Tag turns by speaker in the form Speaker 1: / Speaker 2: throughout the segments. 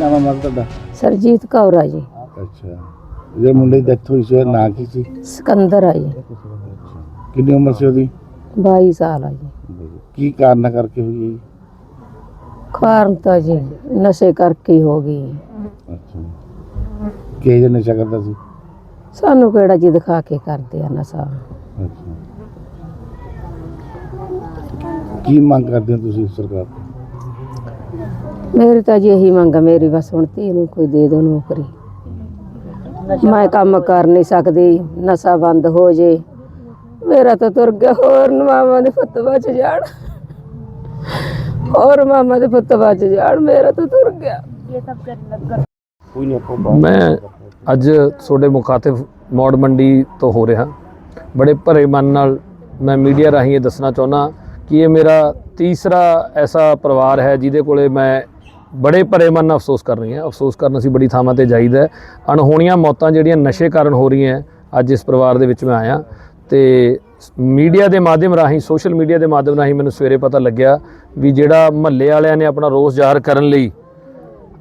Speaker 1: ਨਾਮ ਹੈ ਮਾਤਾ ਤੁਹਾਡਾ
Speaker 2: ਸਰਜੀਤ ਕੌਰ ਆ ਜੀ।
Speaker 1: ਅੱਛਾ। ਜੇ ਮੁੰਡੇ ਦੀ ਡੈਥ ਹੋਈ ਸੀ ਉਹਦਾ ਨਾਂ ਕੀ ਸੀ?
Speaker 2: ਸਿਕੰਦਰ ਆ ਜੀ।
Speaker 1: ਕਿੰਨੀ ਉਮਰ ਸੀ ਉਹਦੀ?
Speaker 2: 22 ਸਾਲ ਆ ਜੀ।
Speaker 1: ਕੀ ਕਾਰਨ ਕਰਕੇ ਹੋਈ ਹੈ ਜੀ?
Speaker 2: ਕਾਰਨ ਤਾਂ ਜੀ ਨਸ਼ੇ ਕਰਕੇ ਹੀ ਹੋ ਗਈ।
Speaker 1: ਅੱਛਾ। ਕਿਹੇ ਜਿਹਾ ਨਸ਼ਾ ਕਰਦਾ ਸੀ?
Speaker 2: ਸਾਨੂੰ ਕਿਹੜਾ ਜੀ ਦਿਖਾ ਕੇ ਕਰਦੇ ਆ ਨਸ਼ਾ।
Speaker 1: ਅੱਛਾ। ਕੀ ਮੰਗ ਕਰਦੇ ਹੋ ਤੁਸੀਂ ਸਰਕਾਰ ਤੋਂ?
Speaker 2: ਮੇਰੀ ਤਾਂ ਜੀ ਇਹੀ ਮੰਗ ਆ ਮੇਰੀ ਬਸ ਹੁਣ ਧੀ ਨੂੰ ਕੋਈ ਦੇ ਦਿਓ ਨੌਕਰੀ। ਮੈਂ ਕੰਮ ਕਰ ਨਹੀਂ ਸਕਦੀ ਨਸ਼ਾ ਬੰਦ ਹੋ ਜੇ। ਮੇਰਾ ਤਾਂ ਤੁਰ ਗਿਆ ਹੋਰ ਮਾਮਾ ਦੇ ਪੁੱਤ ਬਚ ਜਾਣ। ਹੋਰ ਮਾਮਾ ਦੇ ਪੁੱਤ ਬਚ ਜਾਣ ਮੇਰਾ ਤਾਂ ਤੁਰ ਗਿਆ।
Speaker 1: ਕੋਈ ਨਹੀਂ ਆਪਾਂ
Speaker 3: ਮੈਂ ਅੱਜ ਤੁਹਾਡੇ ਮੁਖਾਤਿਬ ਮੌੜ ਮੰਡੀ ਤੋਂ ਹੋ ਰਿਹਾ। ਬੜੇ ਭਰੇ ਮਨ ਨਾਲ ਮੈਂ ਮੀਡੀਆ ਰਾਹੀਂ ਇਹ ਦੱਸਣਾ ਚਾਹੁੰਦਾ ਕਿ ਇਹ ਮੇਰਾ ਤੀਸਰਾ ਐਸਾ ਪਰਿਵਾਰ ਹੈ ਜਿਹਦੇ ਕੋਲੇ ਮੈਂ ਬੜੇ ਭਰੇ ਮਨ ਨਾਲ ਅਫਸੋਸ ਕਰ ਰਹੀ ਹਾਂ। ਅਫਸੋਸ ਕਰਨ ਅਸੀਂ ਬੜੀ ਥਾਵਾਂ ਤੇ ਜਾਈਦਾ ਅਣਹੋਣੀਆਂ ਮੌਤਾਂ ਜਿਹੜੀਆਂ ਨਸ਼ੇ ਕਾਰਨ ਹੋ ਰਹੀਆਂ ਅੱਜ ਇਸ ਪਰਿਵਾਰ ਦੇ ਵਿੱਚ ਮੈਂ ਆਇਆ। ਤੇ ਮੀਡੀਆ ਦੇ ਮਾਧਿਅਮ ਰਾਹੀਂ, ਸੋਸ਼ਲ ਮੀਡੀਆ ਦੇ ਮਾਧਿਅਮ ਰਾਹੀਂ ਮੈਨੂੰ ਸਵੇਰੇ ਪਤਾ ਲੱਗਿਆ ਵੀ ਜਿਹੜਾ ਮਹੱਲੇ ਵਾਲਿਆਂ ਨੇ ਆਪਣਾ ਰੋਸ ਜ਼ਾਹਰ ਕਰਨ ਲਈ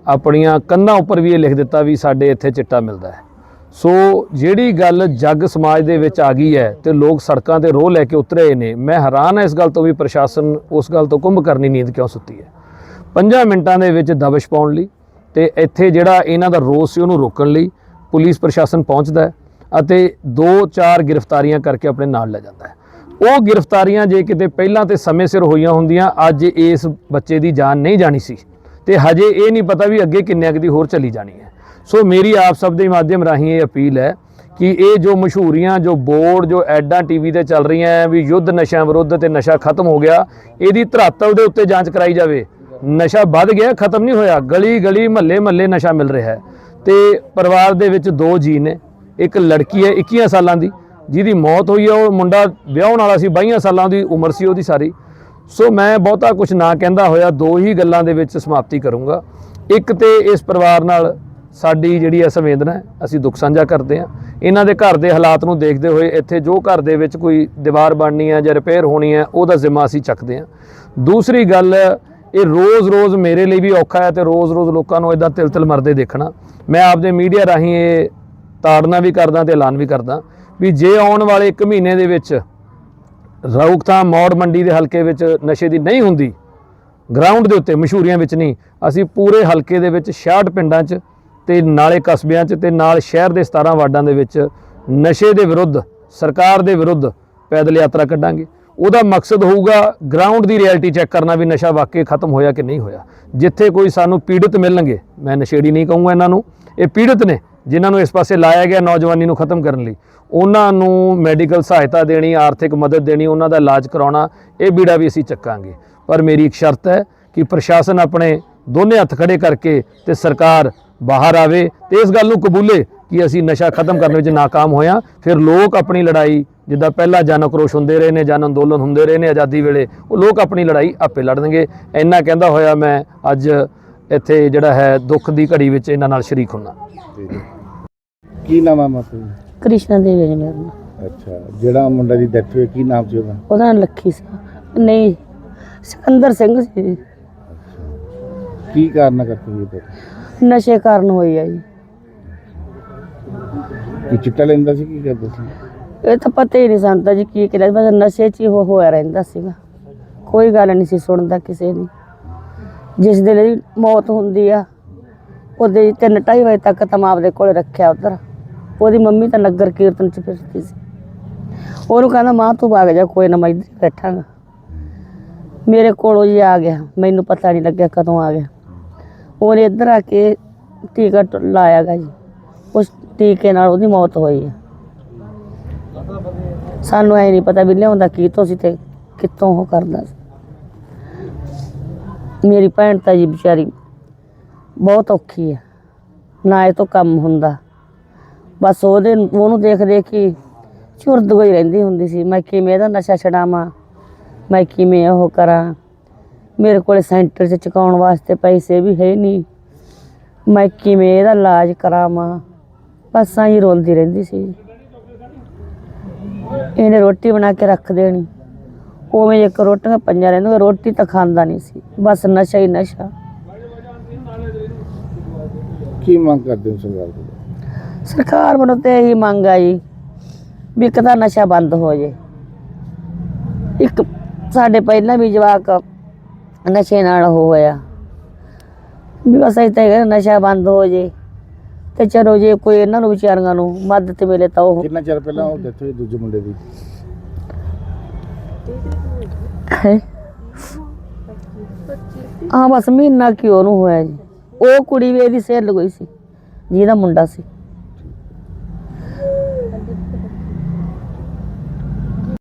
Speaker 3: ਆਪਣੀਆਂ ਕੰਨਾਂ ਉੱਪਰ ਵੀ ਇਹ ਲਿਖ ਦਿੱਤਾ ਵੀ ਸਾਡੇ ਇੱਥੇ ਚਿੱਟਾ ਮਿਲਦਾ ਹੈ। ਸੋ ਜਿਹੜੀ ਗੱਲ ਜੱਗ ਸਮਾਜ ਦੇ ਵਿੱਚ ਆ ਗਈ ਹੈ ਤੇ ਲੋਕ ਸੜਕਾਂ ਤੇ ਰੋਹ ਲੈ ਕੇ ਉਤਰੇ ਨੇ, ਮੈਂ ਹੈਰਾਨ ਹਾਂ ਇਸ ਗੱਲ ਤੋਂ ਵੀ ਪ੍ਰਸ਼ਾਸਨ ਉਸ ਗੱਲ ਤੋਂ ਕੁੰਭ ਕਰਨੀ ਨੀਂਦ ਕਿਉਂ ਸੁੱਤੀ ਹੈ। ਪੰਜਾਂ ਮਿੰਟਾਂ ਦੇ ਵਿੱਚ ਦਬਸ਼ ਪਾਉਣ ਲਈ ਤੇ ਇੱਥੇ ਜਿਹੜਾ ਇਹਨਾਂ ਦਾ ਰੋਸ ਸੀ ਉਹਨੂੰ ਰੋਕਣ ਲਈ ਪੁਲਿਸ ਪ੍ਰਸ਼ਾਸਨ ਪਹੁੰਚਦਾ ਹੈ ਅਤੇ 2-4 ਗ੍ਰਿਫਤਾਰੀਆਂ ਕਰਕੇ ਆਪਣੇ ਨਾਲ ਲੈ ਜਾਂਦਾ ਹੈ। ਉਹ ਗ੍ਰਿਫਤਾਰੀਆਂ ਜੇ ਕਿਤੇ ਪਹਿਲਾਂ ਤੇ ਸਮੇਂ ਸਿਰ ਹੋਈਆਂ ਹੁੰਦੀਆਂ, ਅੱਜ ਇਸ ਬੱਚੇ ਦੀ ਜਾਨ ਨਹੀਂ ਜਾਣੀ ਸੀ ਤੇ ਹਜੇ ਇਹ ਨਹੀਂ ਪਤਾ ਵੀ ਅੱਗੇ ਕਿੰਨੇ ਕੁ ਦੀ ਹੋਰ ਚਲੀ ਜਾਣੀ ਹੈ। ਸੋ ਮੇਰੀ ਆਪ ਸਭ ਦੇ ਮਾਧਿਅਮ ਰਾਹੀਂ ਇਹ ਅਪੀਲ ਹੈ ਕਿ ਇਹ ਜੋ ਮਸ਼ਹੂਰੀਆਂ, ਜੋ ਬੋਰਡ, ਜੋ ਐਡਾਂ ਟੀਵੀ ਤੇ ਚੱਲ ਰਹੀਆਂ ਵੀ ਯੁੱਧ ਨਸ਼ਿਆਂ ਵਿਰੁੱਧ ਤੇ ਨਸ਼ਾ ਖਤਮ ਹੋ ਗਿਆ, ਇਹਦੀ ਧਰਾਤਲ ਦੇ ਉੱਤੇ ਜਾਂਚ ਕਰਾਈ ਜਾਵੇ ਨਸ਼ਾ ਵੱਧ ਗਿਆ, ਖਤਮ ਨਹੀਂ ਹੋਇਆ। ਗਲੀ ਗਲੀ, ਮਹੱਲੇ ਮਹੱਲੇ ਨਸ਼ਾ ਮਿਲ ਰਿਹਾ ਹੈ। ਤੇ ਪਰਿਵਾਰ ਦੇ ਵਿੱਚ ਦੋ ਜੀ ਨੇ। ਇੱਕ ਲੜਕੀ ਹੈ 21 ਸਾਲਾਂ ਦੀ, ਜਿਹਦੀ ਮੌਤ ਹੋਈ ਹੈ। ਉਹ ਮੁੰਡਾ ਵਿਆਹਣ ਵਾਲਾ ਸੀ 22 ਸਾਲਾਂ ਦੀ ਉਮਰ ਸੀ ਉਹਦੀ ਸਾਰੀ। ਸੋ ਮੈਂ ਬਹੁਤਾ ਕੁਝ ਨਾ ਕਹਿੰਦਾ ਹੋਇਆ, ਦੋ ਹੀ ਗੱਲਾਂ ਦੇ ਵਿੱਚ ਸਮਾਪਤੀ ਕਰੂੰਗਾ। ਇੱਕ ਤੇ ਇਸ ਪਰਿਵਾਰ ਨਾਲ ਸਾਡੀ ਜਿਹੜੀ ਹੈ ਸੰਵੇਦਨਾ ਅਸੀਂ ਦੁੱਖ ਸਾਂਝਾ ਕਰਦੇ ਹਾਂ। ਇਹਨਾਂ ਦੇ ਘਰ ਦੇ ਹਾਲਾਤ ਨੂੰ ਦੇਖਦੇ ਹੋਏ ਇੱਥੇ ਜੋ ਘਰ ਦੇ ਵਿੱਚ ਕੋਈ ਦੀਵਾਰ ਬਣਨੀ ਹੈ ਜਾਂ ਰਿਪੇਅਰ ਹੋਣੀ ਹੈ, ਉਹਦਾ ਜ਼ਿੰਮਾ ਅਸੀਂ ਚੱਕਦੇ ਹਾਂ। ਦੂਸਰੀ ਗੱਲ ਇਹ ਰੋਜ਼-ਰੋਜ਼ ਮੇਰੇ ਲਈ ਵੀ ਔਖਾ ਹੈ ਤੇ ਰੋਜ਼-ਰੋਜ਼ ਲੋਕਾਂ ਨੂੰ ਇਦਾਂ ਤਿਲ-ਤਿਲ ਮਰਦੇ ਦੇਖਣਾ। ਮੈਂ ਆਪਦੇ ਮੀਡੀਆ ਰਾਹੀਂ ਇਹ ਤਾੜਨਾ ਵੀ ਕਰਦਾ ਤੇ ਐਲਾਨ ਵੀ ਕਰਦਾ ਵੀ ਜੇ ਆਉਣ ਵਾਲੇ 1 ਮਹੀਨੇ ਦੇ ਵਿੱਚ ਰੌਕਥਾਮ ਮੌੜ ਮੰਡੀ ਦੇ ਹਲਕੇ ਵਿੱਚ ਨਸ਼ੇ ਦੀ ਨਹੀਂ ਹੁੰਦੀ ਗਰਾਊਂਡ ਦੇ ਉੱਤੇ, ਮਸ਼ਹੂਰੀਆਂ ਵਿੱਚ ਨਹੀਂ, ਅਸੀਂ ਪੂਰੇ ਹਲਕੇ ਦੇ ਵਿੱਚ 66 ਪਿੰਡਾਂ 'ਚ ਤੇ ਨਾਲੇ ਕਸਬਿਆਂ 'ਚ ਤੇ ਨਾਲ ਸ਼ਹਿਰ ਦੇ 17 ਵਾਰਡਾਂ ਦੇ ਵਿੱਚ ਨਸ਼ੇ ਦੇ ਵਿਰੁੱਧ, ਸਰਕਾਰ ਦੇ ਵਿਰੁੱਧ ਪੈਦਲ ਯਾਤਰਾ ਕੱਢਾਂਗੇ। ਉਹਦਾ ਮਕਸਦ ਹੋਊਗਾ ਗਰਾਊਂਡ ਦੀ ਰਿਐਲਿਟੀ ਚੈੱਕ ਕਰਨਾ ਵੀ ਨਸ਼ਾ ਵਾਕਈ ਖਤਮ ਹੋਇਆ ਕਿ ਨਹੀਂ ਹੋਇਆ। ਜਿੱਥੇ ਕੋਈ ਸਾਨੂੰ ਪੀੜਤ ਮਿਲਣਗੇ, ਮੈਂ ਨਸ਼ੇੜੀ ਨਹੀਂ ਕਹੂੰਗਾ ਇਹਨਾਂ ਨੂੰ, ਇਹ ਪੀੜਤ ਨੇ ਜਿਨ੍ਹਾਂ ਨੂੰ ਇਸ ਪਾਸੇ ਲਾਇਆ ਗਿਆ ਨੌਜਵਾਨੀ ਨੂੰ ਖਤਮ ਕਰਨ ਲਈ। ਉਹਨਾਂ ਨੂੰ ਮੈਡੀਕਲ ਸਹਾਇਤਾ ਦੇਣੀ, ਆਰਥਿਕ ਮਦਦ ਦੇਣੀ, ਉਹਨਾਂ ਦਾ ਇਲਾਜ ਕਰਾਉਣਾ, ਇਹ ਬੀੜਾ ਵੀ ਅਸੀਂ ਚੱਕਾਂਗੇ। ਪਰ ਮੇਰੀ ਇੱਕ ਸ਼ਰਤ ਹੈ ਕਿ ਪ੍ਰਸ਼ਾਸਨ ਆਪਣੇ ਦੋਨੇ ਹੱਥ ਖੜੇ ਕਰਕੇ ਤੇ ਸਰਕਾਰ ਬਾਹਰ ਆਵੇ ਤੇ ਇਸ ਗੱਲ ਨੂੰ ਕਬੂਲੇ ਕਿ ਅਸੀਂ ਨਸ਼ਾ ਖਤਮ ਕਰਨ ਵਿੱਚ ਨਾਕਾਮ ਹੋਇਆ, ਫਿਰ ਲੋਕ ਆਪਣੀ ਲੜਾਈ ਜਿੱਦਾਂ ਪਹਿਲਾਂ ਜਨ ਉਕਰੋਸ਼ ਹੁੰਦੇ ਰਹੇ ਨੇ ਜਨ ਅੰਦੋਲਨ ਹੁੰਦੇ ਰਹੇ ਨੇ ਆਜ਼ਾਦੀ ਵੇਲੇ ਉਹ ਲੋਕ ਆਪਣੀ ਲੜਾਈ ਆਪੇ ਲੜਨਗੇ। ਇੰਨਾ ਕਹਿੰਦਾ ਹੋਇਆ ਮੈਂ ਅੱਜ ਇੱਥੇ ਜਿਹੜਾ ਹੈ ਦੁੱਖ ਦੀ ਘੜੀ ਵਿੱਚ ਇਹਨਾਂ ਨਾਲ ਸ਼ਰੀਕ ਹੁੰਨਾ।
Speaker 1: ਕੀ ਨਾਮ ਹੈ ਮਾਤਾ ਜੀ
Speaker 2: ਕ੍ਰਿਸ਼ਨ ਦੇਵ ਜੀ ਮੇਰਾ ਨਾਮ।
Speaker 1: ਅੱਛਾ ਜਿਹੜਾ ਮੁੰਡਾ ਦੀ ਡੈਥ ਹੋਈ ਕੀ ਨਾਮ ਸੀ ਉਹਦਾ?
Speaker 2: ਉਹਦਾ ਨਾਂ ਲੱਖੀ ਸੀ। ਨਹੀਂ ਸਿਕੰਦਰ ਸਿੰਘ ਸੀ
Speaker 1: ਕੀ ਕਾਰਨ ਕਰਕੇ ਹੋਈ ਡੈਥ
Speaker 2: ਨਸ਼ੇ ਕਾਰਨ ਹੋਈ ਆ ਜੀ।
Speaker 1: ਕੀ ਚਿੱਟਾ ਲੈਂਦਾ ਸੀ ਕੀ ਕਰਦਾ ਸੀ?
Speaker 2: ਇਹ ਤਾਂ ਪਤਾ ਹੀ ਨਹੀਂ ਸਾਨੂੰ ਤਾਂ ਜੀ ਕੀ ਕਰਿਆ ਬਸ ਨਸ਼ੇ 'ਚ ਹੀ ਉਹ ਹੋਇਆ ਰਹਿੰਦਾ ਸੀਗਾ। ਕੋਈ ਗੱਲ ਨਹੀਂ ਸੀ ਸੁਣਦਾ ਕਿਸੇ ਦੀ। ਜਿਸ ਦੇ ਲਈ ਮੌਤ ਹੁੰਦੀ ਆ, ਉਹਦੇ ਤਿੰਨ ਢਾਈ ਵਜੇ ਤੱਕ ਤਾਂ ਮਾਂ ਆਪਦੇ ਕੋਲ ਰੱਖਿਆ ਉਧਰ। ਉਹਦੀ ਮੰਮੀ ਤਾਂ ਨਗਰ ਕੀਰਤਨ 'ਚ ਫਿਰਦੀ ਸੀ। ਉਹਨੂੰ ਕਹਿੰਦਾ, ਮਾਂ, ਤੂੰ ਭਾਗ ਜਾ, ਕੋਈ ਨਾ, ਮੈਂ ਇੱਧਰ ਬੈਠਾਂਗਾ। ਮੇਰੇ ਕੋਲ ਉਹ ਜੀ ਆ ਗਿਆ। ਮੈਨੂੰ ਪਤਾ ਨਹੀਂ ਲੱਗਿਆ ਕਦੋਂ ਆ ਗਿਆ। ਉਹਨੇ ਇੱਧਰ ਆ ਕੇ ਟੀਕਾ ਟ- ਲਾਇਆ ਗਾ ਜੀ। ਉਸ ਟੀਕੇ ਨਾਲ ਉਹਦੀ ਮੌਤ ਹੋਈ ਹੈ ਸਾਨੂੰ ਐ ਨਹੀਂ ਪਤਾ ਵੀ ਲਿਆਉਂਦਾ ਕੀ ਤੋਂ ਸੀ ਤੇ ਕਿੱਥੋਂ ਉਹ ਕਰਦਾ ਸੀ। ਮੇਰੀ ਭੈਣ ਤਾਂ ਜੀ ਵਿਚਾਰੀ ਬਹੁਤ ਔਖੀ ਹੈ ਨਾ ਇਹ ਤੋਂ ਕੰਮ ਹੁੰਦਾ। ਬਸ ਉਹਦੇ ਉਹਨੂੰ ਦੇਖ ਦੇਖ ਕੇ ਝੁਰਦ ਹੋਈ ਰਹਿੰਦੀ ਹੁੰਦੀ ਸੀ। ਮੈਂ ਕਿਵੇਂ ਇਹਦਾ ਨਸ਼ਾ ਛਡਾਵਾਂ? ਮੈਂ ਕਿਵੇਂ ਉਹ ਕਰਾਂ? ਮੇਰੇ ਕੋਲੇ ਸੈਂਟਰ 'ਚ ਚੁਕਾਉਣ ਵਾਸਤੇ ਪੈਸੇ ਵੀ ਹੈ ਨਹੀਂ ਮੈਂ ਕਿਵੇਂ ਇਹਦਾ ਇਲਾਜ ਕਰਾਵਾਂ? ਬਸ ਆਈ ਰੋਲਦੀ ਰਹਿੰਦੀ ਸੀ। ਇਹਨੇ ਰੋਟੀ ਬਣਾ ਕੇ ਰੱਖ ਦੇਣੀ। ਉਵੇਂ ਇੱਕ ਰੋਟੀਆਂ ਪੰਜਾਂ ਰਹਿੰਦੀਆਂ ਰੋਟੀ ਤਾਂ ਖਾਂਦਾ ਨਹੀਂ ਸੀ। ਬਸ ਨਸ਼ਾ ਹੀ ਨਸ਼ਾ।
Speaker 1: ਕੀ ਮੰਗ ਕਰਦੇ ਹੋ ਸਰਕਾਰ ਕੋਲ
Speaker 2: ਸਰਕਾਰ ਵੱਲੋਂ ਤੇ ਇਹੀ ਮੰਗ ਆ ਜੀ ਵੀ ਇੱਕ ਤਾਂ ਨਸ਼ਾ ਬੰਦ ਹੋ ਜੇ। ਇੱਕ ਸਾਡੇ ਪਹਿਲਾਂ ਵੀ ਜਵਾਕ ਨਸ਼ੇ ਨਾਲ ਹੋਇਆ। ਵੀ ਬਸ ਇਹ ਤਾਂ ਨਸ਼ਾ ਬੰਦ ਹੋ ਜੇ। ਤੇ ਚਲੋ ਜੇ ਕੋਈ ਇਹਨਾਂ ਨੂੰ ਵਿਚਾਰੀਆਂ ਨੂੰ ਮਦਦ ਮਿਲੇ ਤਾਂ ਉਹ
Speaker 1: ਕਿੰਨਾ ਚਿਰ ਪਹਿਲਾਂ ਉਹ ਡੈਥ ਹੋਈ ਦੂਜੇ ਮੁੰਡੇ ਦੀ?
Speaker 2: ਹੈ? ਆ ਬਸ ਮਹੀਨਾ ਕਿ ਉਹਨੂੰ ਹੋਇਆ ਜੀ। ਉਹ ਕੁੜੀ ਵੀ ਇਹਦੀ ਸੇਲ ਲਗੋਈ ਸੀ ਜਿਹਦਾ ਮੁੰਡਾ ਸੀ।